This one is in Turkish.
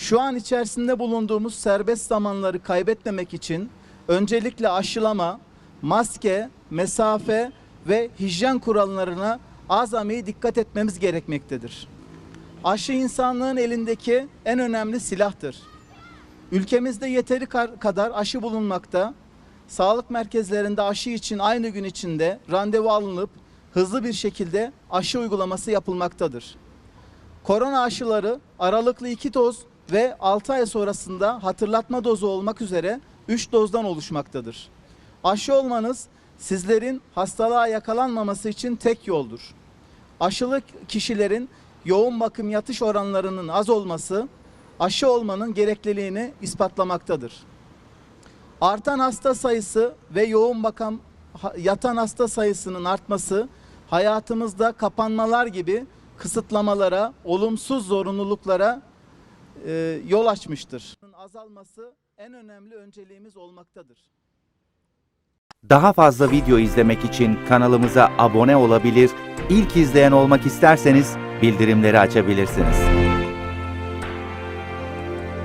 Şu an içerisinde bulunduğumuz serbest zamanları kaybetmemek için öncelikle aşılama, maske, mesafe ve hijyen kurallarına azami dikkat etmemiz gerekmektedir. Aşı insanlığın elindeki en önemli silahtır. Ülkemizde yeteri kadar aşı bulunmakta. Sağlık merkezlerinde aşı için aynı gün içinde randevu alınıp hızlı bir şekilde aşı uygulaması yapılmaktadır. Korona aşıları aralıklı 2 doz ve 6 ay sonrasında hatırlatma dozu olmak üzere 3 dozdan oluşmaktadır. Aşı olmanız sizlerin hastalığa yakalanmaması için tek yoldur. Aşılı kişilerin yoğun bakım yatış oranlarının az olması aşı olmanın gerekliliğini ispatlamaktadır. Artan hasta sayısı ve yoğun bakım yatan hasta sayısının artması hayatımızda kapanmalar gibi kısıtlamalara, olumsuz zorunluluklara e, yol açmıştır. Azalması en önemli önceliğimiz olmaktadır. Daha fazla video izlemek için kanalımıza abone olabilir, ilk izleyen olmak isterseniz bildirimleri açabilirsiniz.